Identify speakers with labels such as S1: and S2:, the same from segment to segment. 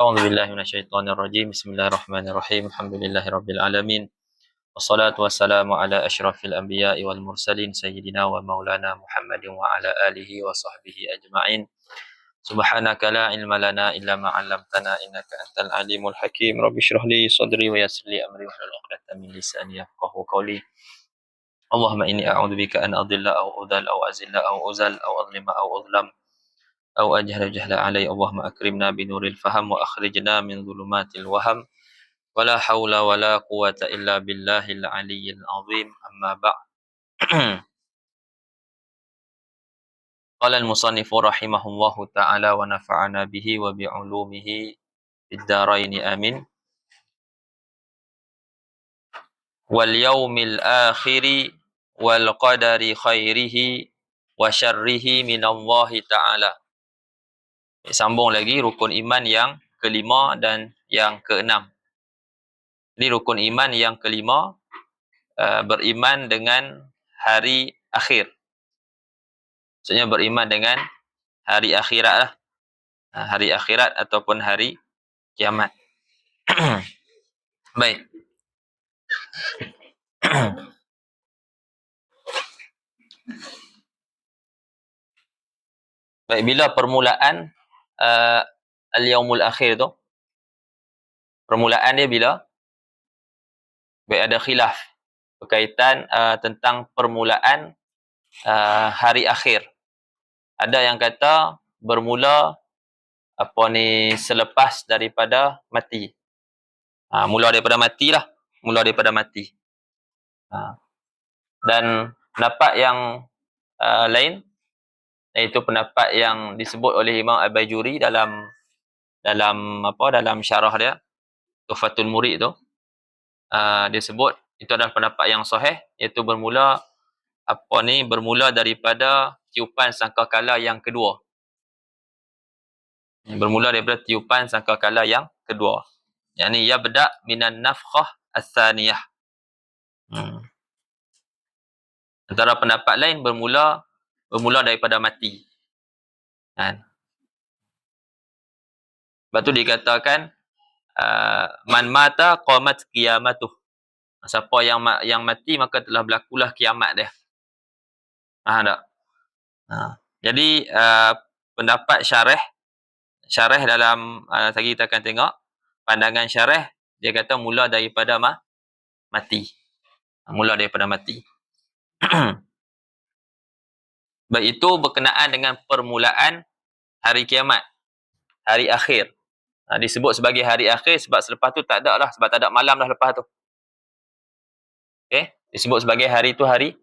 S1: أعوذ بالله من الشيطان الرجيم. بسم الله الرحمن الرحيم. الحمد لله رب العالمين. والصلاة والسلام على أشرف الأنبياء والمرسلين سيدنا ومولانا محمد وعلى آله وصحبه أجمعين. سبحانك لا علم لنا إلا ما علمتنا إنك أنت العليم الحكيم. رب اشرح لي صدري ويسر لي أمري. واحلل عقدة من لساني يفقهوا قولي. اللهم إني أعوذ بك أن أضل أو أضل أو أزل أو أزل أو أظلم أو أظلم. أو أجهل جهل علي. اللهم أكرمنا بنور الفهم وأخرجنا من ظلمات الوهم. ولا حول ولا قوة إلا بالله العلي العظيم. أما بعد. قال المصنف رحمه الله تعالى ونفعنا به وبعلومه في الدارين. آمين. واليوم الآخر والقدر خيره وشره من الله تعالى. Sambung lagi rukun iman yang kelima dan yang keenam. Ini rukun iman yang kelima uh, beriman dengan hari akhir. Maksudnya beriman dengan hari akhirat lah. Uh, hari akhirat ataupun hari kiamat. Baik. Baik, bila permulaan uh, al-yaumul akhir tu permulaan dia bila? Baik ada khilaf. Berkaitan uh, tentang permulaan uh, hari akhir. Ada yang kata bermula apa ni selepas daripada mati. Ha, mula daripada mati lah. Mula daripada mati. Ha. dan pendapat yang uh, lain itu pendapat yang disebut oleh Imam Al-Bajuri dalam dalam apa dalam syarah dia Tufatul Murid tu. Uh, dia sebut itu adalah pendapat yang sahih iaitu bermula apa ni bermula daripada tiupan sangkakala yang kedua. Bermula daripada tiupan sangkakala yang kedua. Yakni ya beda minan nafkhah as-saniyah. Hmm. antara pendapat lain bermula bermula daripada mati. Kan? Sebab tu dikatakan uh, man mata qamat qiyamatuh. Siapa yang yang mati maka telah berlakulah kiamat dia. Faham tak? Ha. Jadi uh, pendapat syarah syarah dalam uh, tadi kita akan tengok pandangan syarah dia kata mula daripada ma mati. Mula daripada mati. Itu berkenaan dengan permulaan hari kiamat. Hari akhir. Ha, disebut sebagai hari akhir sebab selepas tu tak ada lah. Sebab tak ada malam dah lepas tu. Okay? Disebut sebagai hari tu hari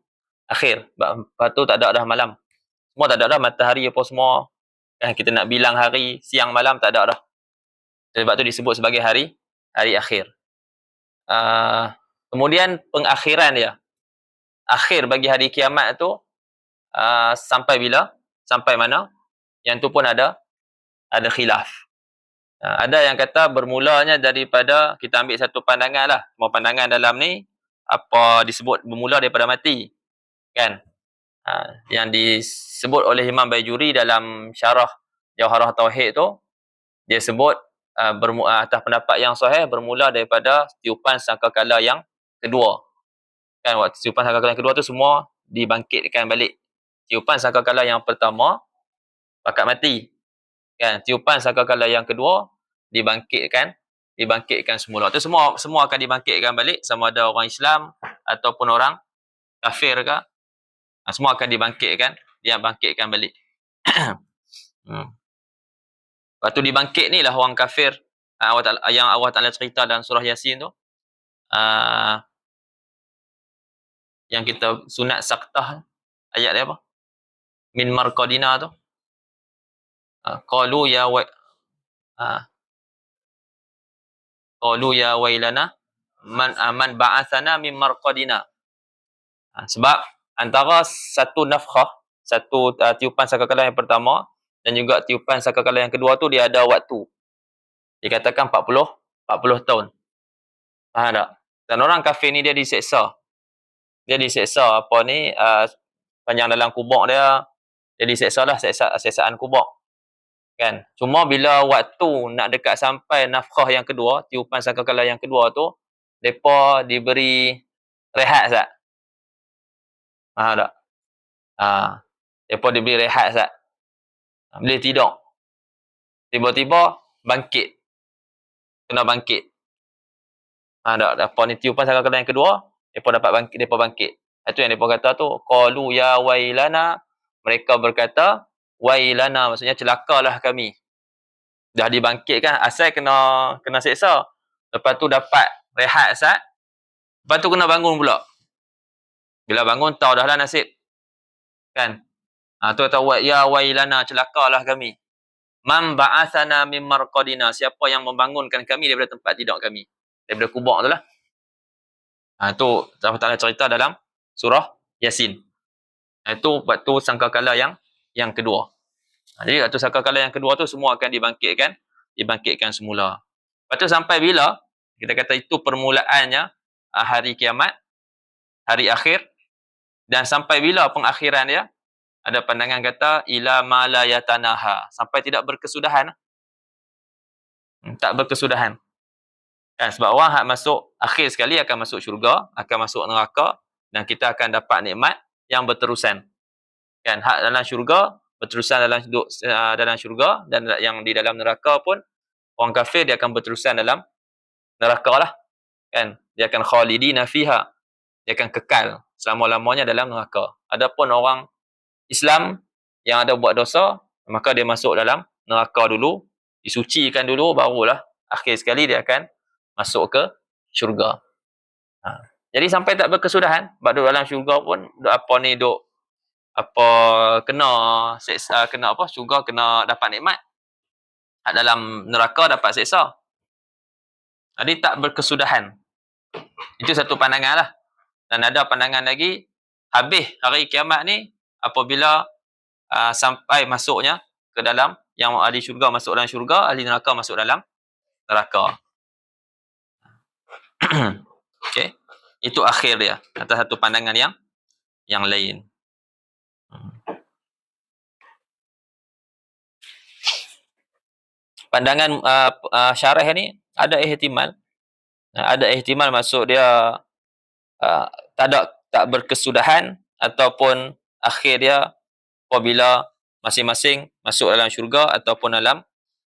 S1: akhir. Sebab lepas tu tak ada dah malam. Semua tak ada dah matahari apa semua. Eh, kita nak bilang hari, siang, malam tak ada dah. Sebab tu disebut sebagai hari hari akhir. Uh, kemudian pengakhiran dia. Akhir bagi hari kiamat tu uh, sampai bila? Sampai mana? Yang tu pun ada ada khilaf. Uh, ada yang kata bermulanya daripada kita ambil satu pandangan lah. Semua pandangan dalam ni apa disebut bermula daripada mati. Kan? Uh, yang disebut oleh Imam Bayjuri dalam syarah Jawharah Tauhid tu dia sebut uh, bermu- atas pendapat yang sahih bermula daripada tiupan sangkakala yang kedua. Kan waktu tiupan sangkakala yang kedua tu semua dibangkitkan balik tiupan sangkakala yang pertama bakat mati. Kan? Tiupan sangkakala yang kedua dibangkitkan dibangkitkan semula. Tu semua semua akan dibangkitkan balik. Sama ada orang Islam ataupun orang kafir ke. Ha, semua akan dibangkitkan dia bangkitkan balik. Hmm. Lepas tu dibangkit ni lah orang kafir. Uh, yang Allah Ta'ala cerita dalam surah Yasin tu. Uh, yang kita sunat saktah ayat dia apa? Min marqadina tu? Ha, qalu ya wa ha, qalu ya wailana man aman ba'athana min marqadina. Sebab antara satu nafkhah satu uh, tiupan sakakala yang pertama dan juga tiupan sakakala yang kedua tu dia ada waktu dikatakan 40 40 tahun. Faham tak? Dan orang kafir ni dia diseksa. Dia diseksa apa ni? Uh, panjang dalam kubur dia jadi lah seksa, seksaan kubur. Kan? Cuma bila waktu nak dekat sampai nafkah yang kedua, tiupan sangkakala yang kedua tu, mereka diberi rehat tak? Faham tak? Ha. Mereka diberi rehat tak? Boleh tidur. Tiba-tiba bangkit. Kena bangkit. Ha, tak, apa ni tiupan sangkakala yang kedua, mereka dapat bangkit, mereka bangkit. Itu yang mereka kata tu, qalu ya wailana, mereka berkata, wailana maksudnya celakalah kami. Dah dibangkitkan asal kena kena seksa. Lepas tu dapat rehat sat. Lepas tu kena bangun pula. Bila bangun tahu dah lah nasib. Kan? Ha, tu kata ya wailana celakalah kami. Man ba'athana min marqadina. Siapa yang membangunkan kami daripada tempat tidur kami. Daripada kubur tu lah. Ha, tu Allah Ta'ala cerita dalam surah Yasin. Itu waktu sangkakala yang yang kedua. Ha, jadi waktu sakakala yang kedua tu semua akan dibangkitkan, dibangkitkan semula. Lepas tu sampai bila? Kita kata itu permulaannya uh, hari kiamat, hari akhir dan sampai bila pengakhiran dia? Ada pandangan kata ila malayatanaha, sampai tidak berkesudahan. Hmm, tak berkesudahan. Kan sebab orang hak masuk akhir sekali akan masuk syurga, akan masuk neraka dan kita akan dapat nikmat yang berterusan. Kan? Hak dalam syurga berterusan dalam duduk uh, dalam syurga dan yang di dalam neraka pun orang kafir dia akan berterusan dalam neraka lah. Kan? Dia akan khalidina fiha. Dia akan kekal selama-lamanya dalam neraka. Adapun orang Islam yang ada buat dosa maka dia masuk dalam neraka dulu disucikan dulu barulah akhir sekali dia akan masuk ke syurga. Ha. Jadi sampai tak berkesudahan sebab dalam syurga pun apa ni duk apa kena seksa kena apa syurga kena dapat nikmat. Dalam neraka dapat seksa. Jadi tak berkesudahan. Itu satu pandangan lah. Dan ada pandangan lagi habis hari kiamat ni apabila uh, sampai masuknya ke dalam yang ahli syurga masuk dalam syurga ahli neraka masuk dalam neraka itu akhir dia atas satu pandangan yang yang lain. Pandangan uh, uh, syarah ni ada ihtimal. Ada ihtimal maksud dia uh, tak ada tak berkesudahan ataupun akhir dia apabila masing-masing masuk dalam syurga ataupun dalam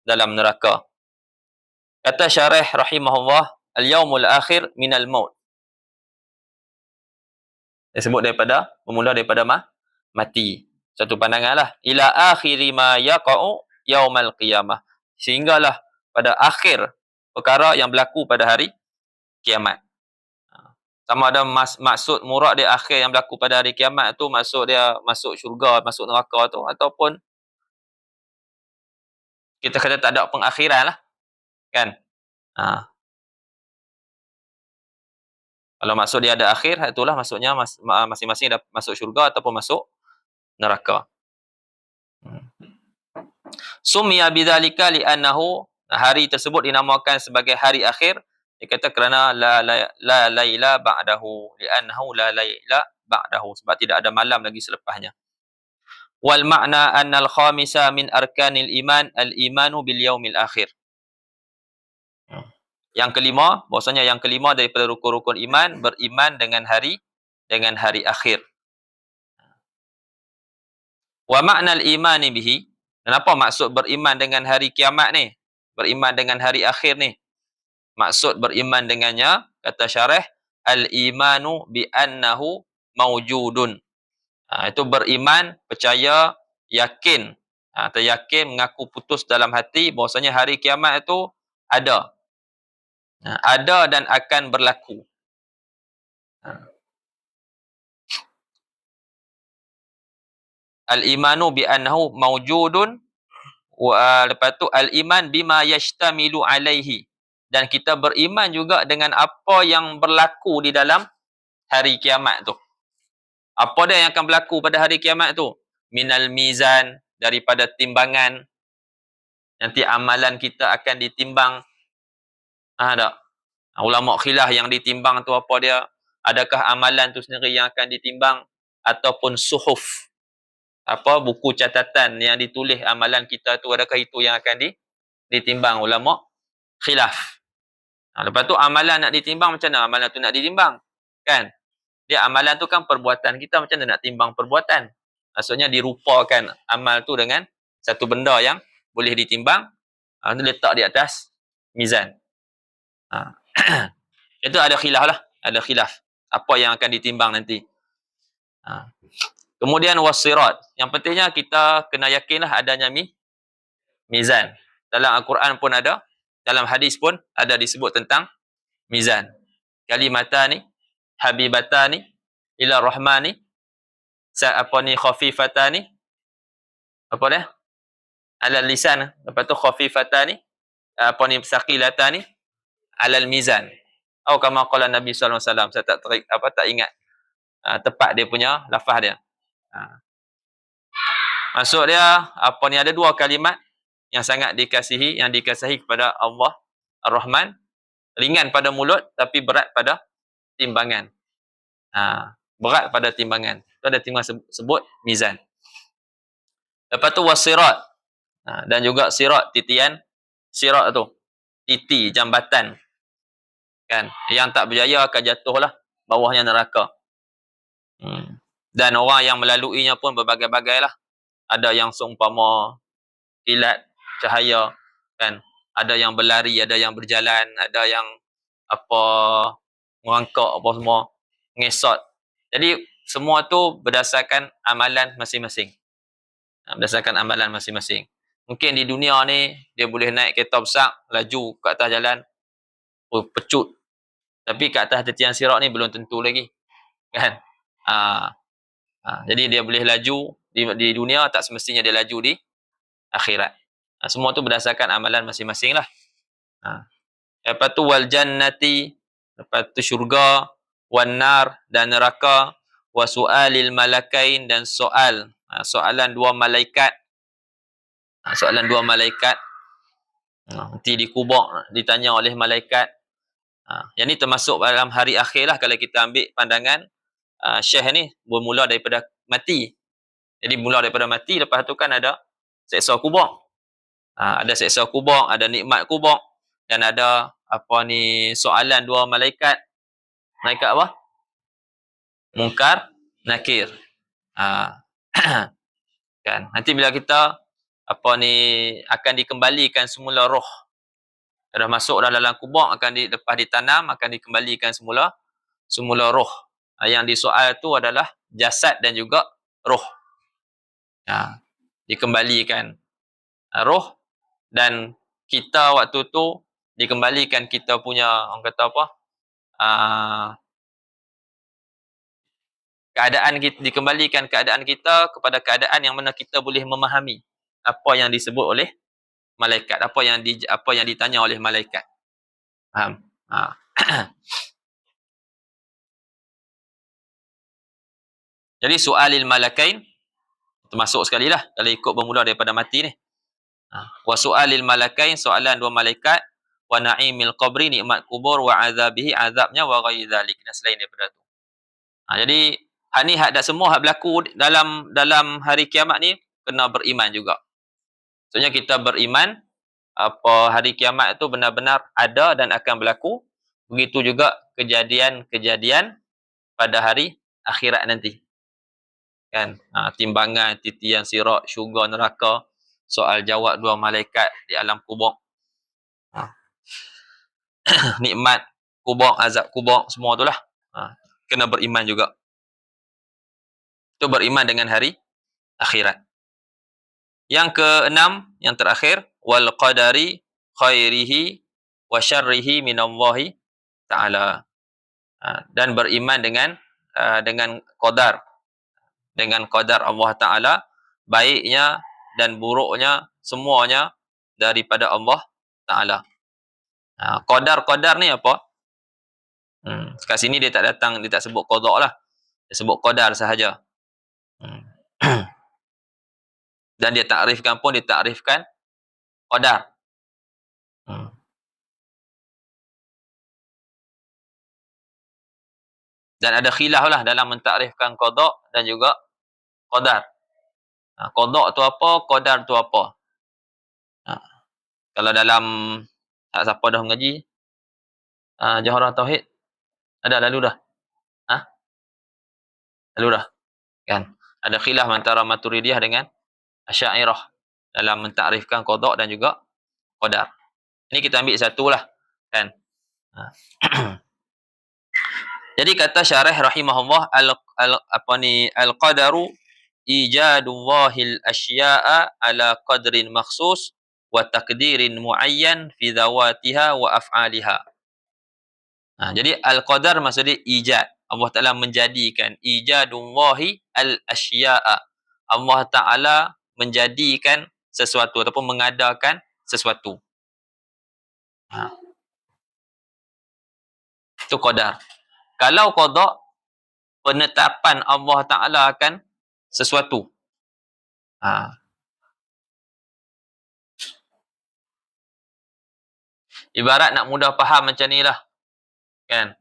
S1: dalam neraka. Kata syarah rahimahullah al-yaumul akhir minal maut dia sebut daripada bermula daripada mah, mati satu pandangan lah ila akhiri ma yaqa'u yaumal qiyamah sehinggalah pada akhir perkara yang berlaku pada hari kiamat. Ha. Sama ada mas, maksud murad dia akhir yang berlaku pada hari kiamat tu maksud dia masuk syurga, masuk neraka tu ataupun kita kata tak ada pengakhiran lah. Kan? Ha. Kalau maksud dia ada akhir, itulah maksudnya masing-masing masuk syurga ataupun masuk neraka. Hmm. Summiya bidzalika li'annahu hari tersebut dinamakan sebagai hari akhir dia kata kerana la la la laila ba'dahu li'annahu la laila ba'dahu sebab tidak ada malam lagi selepasnya. Wal makna annal khamisa min arkanil iman al imanu bil yaumil akhir. Yang kelima, bahasanya yang kelima daripada rukun-rukun iman beriman dengan hari dengan hari akhir. Wa makna al imani bihi dan apa maksud beriman dengan hari kiamat ni? Beriman dengan hari akhir ni. Maksud beriman dengannya, kata syarah, al-imanu bi annahu mawjudun. Ha, itu beriman, percaya, yakin. Ha, atau yakin, mengaku putus dalam hati bahwasanya hari kiamat itu ada. Ha, ada dan akan berlaku. Ha. al-imanu bi annahu mawjudun wa lepas tu al-iman bima yashtamilu alaihi dan kita beriman juga dengan apa yang berlaku di dalam hari kiamat tu. Apa dia yang akan berlaku pada hari kiamat tu? Minal mizan daripada timbangan nanti amalan kita akan ditimbang. Ah tak? Ulama khilaf yang ditimbang tu apa dia? Adakah amalan tu sendiri yang akan ditimbang ataupun suhuf apa buku catatan yang ditulis amalan kita tu adakah itu yang akan di, ditimbang ulama khilaf. Ha, lepas tu amalan nak ditimbang macam mana amalan tu nak ditimbang? Kan? Dia amalan tu kan perbuatan kita macam mana nak timbang perbuatan? Maksudnya dirupakan amal tu dengan satu benda yang boleh ditimbang. Ha, letak di atas mizan. Ha. Itu ada khilaf lah. Ada khilaf. Apa yang akan ditimbang nanti. Ha. Kemudian wasirat. Yang pentingnya kita kena yakinlah adanya mi, mizan. Dalam Al-Quran pun ada. Dalam hadis pun ada disebut tentang mizan. Kalimatani, habibatani, ila rahmani, apa ni khafifatani, apa dia? Ala lisan. Lepas tu khafifatani, apa ni saqilatani, ala mizan. Atau kama qala Nabi SAW. Saya tak, terik, apa, tak ingat uh, tepat dia punya lafaz dia. Ha. Maksud dia, apa ni ada dua kalimat yang sangat dikasihi, yang dikasihi kepada Allah Ar-Rahman. Ringan pada mulut tapi berat pada timbangan. Ha. Berat pada timbangan. Itu ada timbangan sebut mizan. Lepas tu wasirat. Ha. Dan juga sirat, titian. Sirat tu. Titi, jambatan. Kan? Yang tak berjaya akan jatuhlah bawahnya neraka. Hmm dan orang yang melaluinya pun berbagai-bagai lah. Ada yang seumpama kilat cahaya kan. Ada yang berlari, ada yang berjalan, ada yang apa merangkak apa semua, ngesot. Jadi semua tu berdasarkan amalan masing-masing. Ha, berdasarkan amalan masing-masing. Mungkin di dunia ni dia boleh naik kereta besar, laju ke atas jalan, oh, pecut. Tapi kat atas tetian sirak ni belum tentu lagi. Kan? Ha, Ha, jadi dia boleh laju di, di dunia tak semestinya dia laju di akhirat. Ha, semua tu berdasarkan amalan masing-masing lah. Ha. Lepas tu wal jannati, lepas tu syurga, wan nar dan neraka, wa su'alil malakain dan soal. Ha, soalan dua malaikat. Ha, soalan dua malaikat. Ha, nanti di kubur ditanya oleh malaikat. Ha, yang ni termasuk dalam hari akhir lah kalau kita ambil pandangan uh, syekh ni bermula daripada mati. Jadi mula daripada mati lepas tu kan ada seksa kubur. Uh, ada seksa kubur, ada nikmat kubur dan ada apa ni soalan dua malaikat. Malaikat apa? Mungkar, nakir. Uh, kan. Nanti bila kita apa ni akan dikembalikan semula roh dah masuk dalam kubur akan di, lepas ditanam akan dikembalikan semula semula roh Ah, yang disoal tu adalah jasad dan juga roh. Ha, dikembalikan ha, roh dan kita waktu tu dikembalikan kita punya orang kata apa? Ha, keadaan kita dikembalikan keadaan kita kepada keadaan yang mana kita boleh memahami apa yang disebut oleh malaikat, apa yang di, apa yang ditanya oleh malaikat. Faham? Ha. Jadi soalil malakain termasuk sekali lah kalau ikut bermula daripada mati ni. Ha. Wa soalil malakain soalan dua malaikat wa na'imil qabri nikmat kubur wa azabihi azabnya wa ghairi dzalik dan selain daripada tu. Ha, jadi hak ni hak dak semua hak berlaku dalam dalam hari kiamat ni kena beriman juga. Maksudnya kita beriman apa hari kiamat tu benar-benar ada dan akan berlaku. Begitu juga kejadian-kejadian pada hari akhirat nanti kan ha, timbangan titian sirat syurga neraka soal jawab dua malaikat di alam kubur ha. nikmat kubur azab kubur semua itulah ha. kena beriman juga itu beriman dengan hari akhirat yang keenam yang terakhir wal qadari khairihi wa syarrihi minallahi taala ha. dan beriman dengan uh, dengan qadar dengan qadar Allah Ta'ala, baiknya dan buruknya semuanya daripada Allah Ta'ala. Ha, qadar-qadar ni apa? Hmm, kat sini dia tak datang, dia tak sebut qadar lah. Dia sebut qadar sahaja. Hmm. Dan dia takrifkan pun, dia takrifkan qadar. Hmm. Dan ada khilaf lah dalam mentakrifkan qadar dan juga qadar. Ha, qada tu apa, qadar tu apa. Ha. Kalau dalam tak siapa dah mengaji, ha, Johara Tauhid, ada lalu dah. Ha? Lalu dah. Kan? Ada khilaf antara Maturidiyah dengan Asy'ariyah dalam mentakrifkan qada dan juga qadar. Ini kita ambil satu lah. Kan? Ha. Jadi kata syarah rahimahullah al, al apa ni al qadaru ijadullahil asya'a ala qadrin makhsus wa takdirin muayyan fi dhawatiha wa af'aliha. Ha, jadi al qadar maksudnya ijad. Allah Taala menjadikan ijadullahi al asya'a. Allah Taala menjadikan sesuatu ataupun mengadakan sesuatu. Ha. Itu qadar. Kalau qada penetapan Allah Taala akan sesuatu. Ha. Ibarat nak mudah faham macam ni lah. Kan?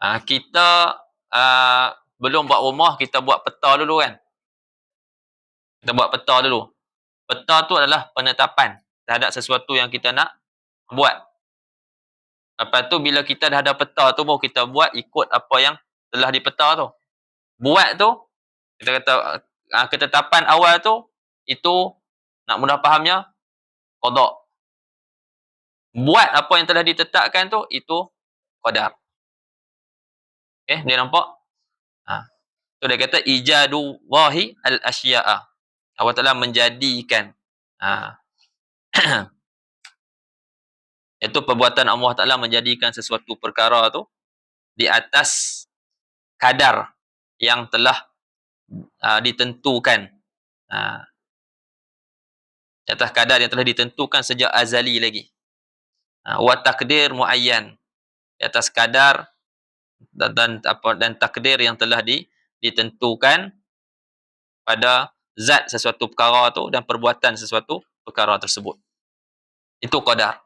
S1: Ha, kita uh, belum buat rumah, kita buat peta dulu kan? Kita buat peta dulu. Peta tu adalah penetapan terhadap sesuatu yang kita nak buat. Lepas tu bila kita dah ada peta tu baru kita buat ikut apa yang telah dipeta tu. Buat tu kita kata uh, ketetapan awal tu itu nak mudah fahamnya qada. Buat apa yang telah ditetapkan tu itu qadar. Okay, dia nampak? Ha. Tu dia kata ijadu wahi al-asya'a. Allah Ta'ala menjadikan. Ha. Itu perbuatan Allah Ta'ala menjadikan sesuatu perkara tu di atas kadar yang telah uh, ditentukan. Uh, di atas kadar yang telah ditentukan sejak azali lagi. Wa takdir muayyan. Di atas kadar dan, dan apa dan takdir yang telah di, ditentukan pada zat sesuatu perkara tu dan perbuatan sesuatu perkara tersebut. Itu qadar.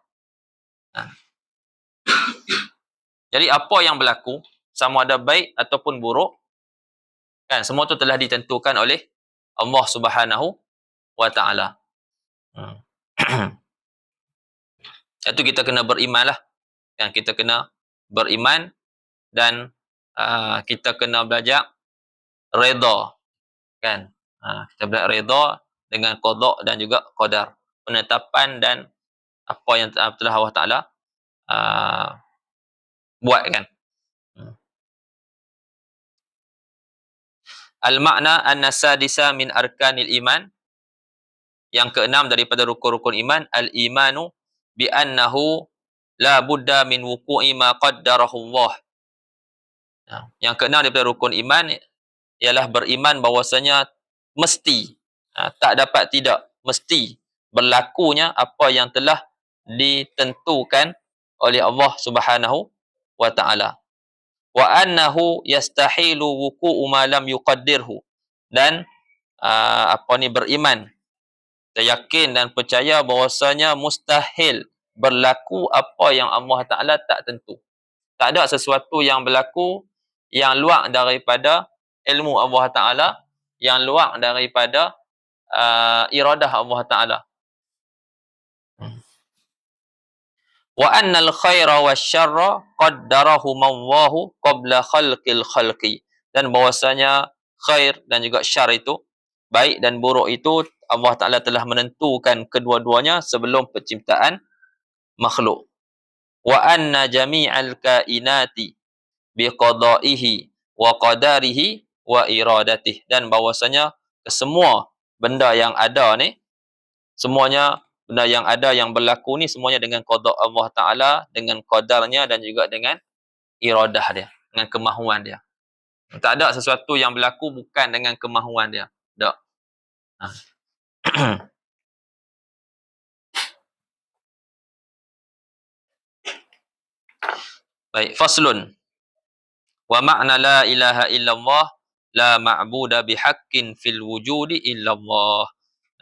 S1: Ha. Jadi apa yang berlaku sama ada baik ataupun buruk kan semua tu telah ditentukan oleh Allah Subhanahu wa taala. Hmm. Itu kita kena beriman lah. Kan kita kena beriman dan uh, kita kena belajar redha. Kan? Uh, kita belajar redha dengan qada dan juga qadar. Penetapan dan apa yang telah Allah Taala uh, buat kan. Hmm. Al-makna an-nasadisa min arkanil iman. Yang keenam daripada rukun-rukun iman, al-imanu bi annahu la budda min wuqu'i ma qaddarahu Allah. Ya, yang keenam daripada rukun iman ialah beriman bahawasanya mesti ha, tak dapat tidak mesti berlakunya apa yang telah ditentukan oleh Allah Subhanahu wa taala. Wa annahu yastahilu wuqu'u ma lam yuqaddirhu. Dan uh, apa ni beriman kita yakin dan percaya bahwasanya mustahil berlaku apa yang Allah Taala tak tentu. Tak ada sesuatu yang berlaku yang luar daripada ilmu Allah Taala, yang luar daripada uh, iradah Allah Taala. wa annal khaira wasyarra qaddarahu mawwahu qabla khalqil khalqi dan bahwasanya khair dan juga syar itu baik dan buruk itu Allah Taala telah menentukan kedua-duanya sebelum penciptaan makhluk wa anna jami'al kainati biqada'ihi wa qadarihi wa iradatih. Dan bahwasanya semua benda yang ada ni semuanya benda yang ada yang berlaku ni semuanya dengan qada Allah Taala dengan qadarnya dan juga dengan iradah dia dengan kemahuan dia. Tak ada sesuatu yang berlaku bukan dengan kemahuan dia. Tak. Ha. baik faslun. Wa ma'na la ilaha illallah la ma'buda bihaqqin fil wujudi illallah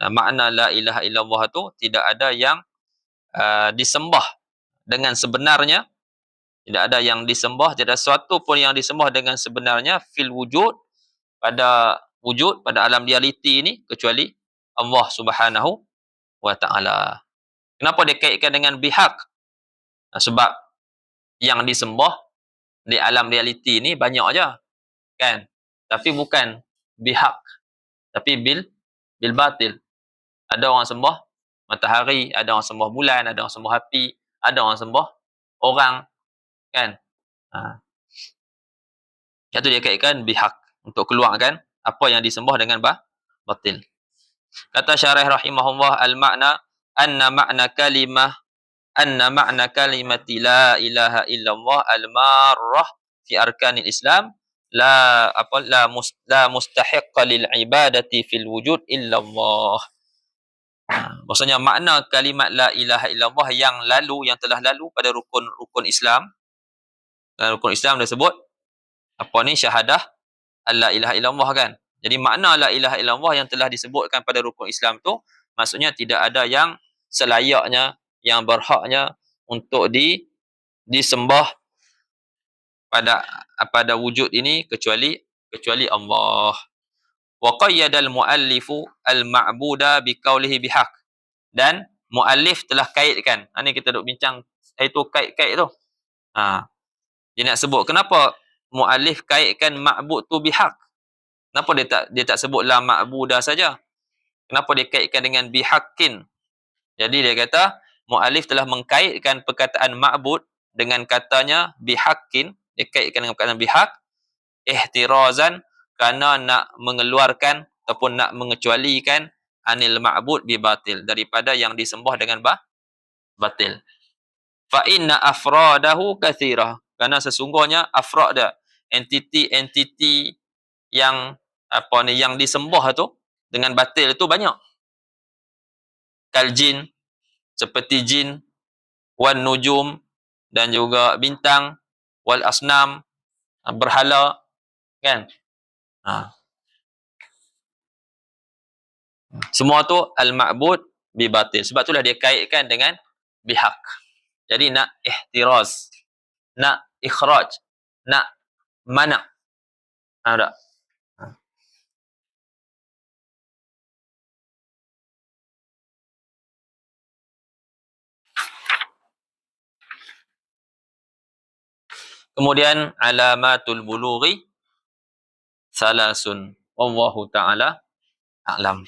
S1: uh, makna la ilaha illallah tu tidak ada yang uh, disembah dengan sebenarnya tidak ada yang disembah tidak ada sesuatu pun yang disembah dengan sebenarnya fil wujud pada wujud pada alam realiti ini kecuali Allah Subhanahu wa taala. Kenapa dia kaitkan dengan bihak? Ha, sebab yang disembah di alam realiti ni banyak aja. Kan? Tapi bukan bihak. Tapi bil bil batil. Ada orang sembah matahari, ada orang sembah bulan, ada orang sembah api, ada orang sembah orang. Kan? Ha. Itu dia kaitkan bihak untuk keluarkan apa yang disembah dengan bah batil. Kata syarah rahimahullah al-makna anna makna kalimah anna makna kalimati la ilaha illallah al-marrah fi arkanil Islam la apa la mus, la mustahiqqa lil ibadati fil wujud illallah. Ha, maksudnya makna kalimat la ilaha illallah yang lalu yang telah lalu pada rukun rukun Islam dalam rukun Islam disebut apa ni syahadah alla ilaha illallah kan. Jadi makna la ilaha illallah yang telah disebutkan pada rukun Islam tu maksudnya tidak ada yang selayaknya yang berhaknya untuk di disembah pada pada wujud ini kecuali kecuali Allah. Wa qayyadal muallifu al-ma'buda biqaulihi bihaq. Dan muallif telah kaitkan. Ha ni kita duk bincang itu kait-kait tu. Ha. Dia nak sebut kenapa muallif kaitkan ma'bud tu bihaq. Kenapa dia tak dia tak sebut la ma'buda saja? Kenapa dia kaitkan dengan bihaqqin? Jadi dia kata mualif telah mengkaitkan perkataan ma'bud dengan katanya bihaqqin, dia kaitkan dengan perkataan bihaq ihtirazan kerana nak mengeluarkan ataupun nak mengecualikan anil ma'bud bi batil daripada yang disembah dengan bah batil. Fa inna afradahu kathira. Kerana sesungguhnya afrada entiti-entiti yang apa ni yang disembah tu dengan batil itu banyak kal jin seperti jin wan nujum dan juga bintang wal asnam ah, berhala kan? Ha. semua tu al ma'bud bi batil sebab itulah dia kaitkan dengan bihaq jadi nak ihtiraz nak ikhraj nak mana. Ada Kemudian alamatul bulughi salasun. Wallahu ta'ala a'lam.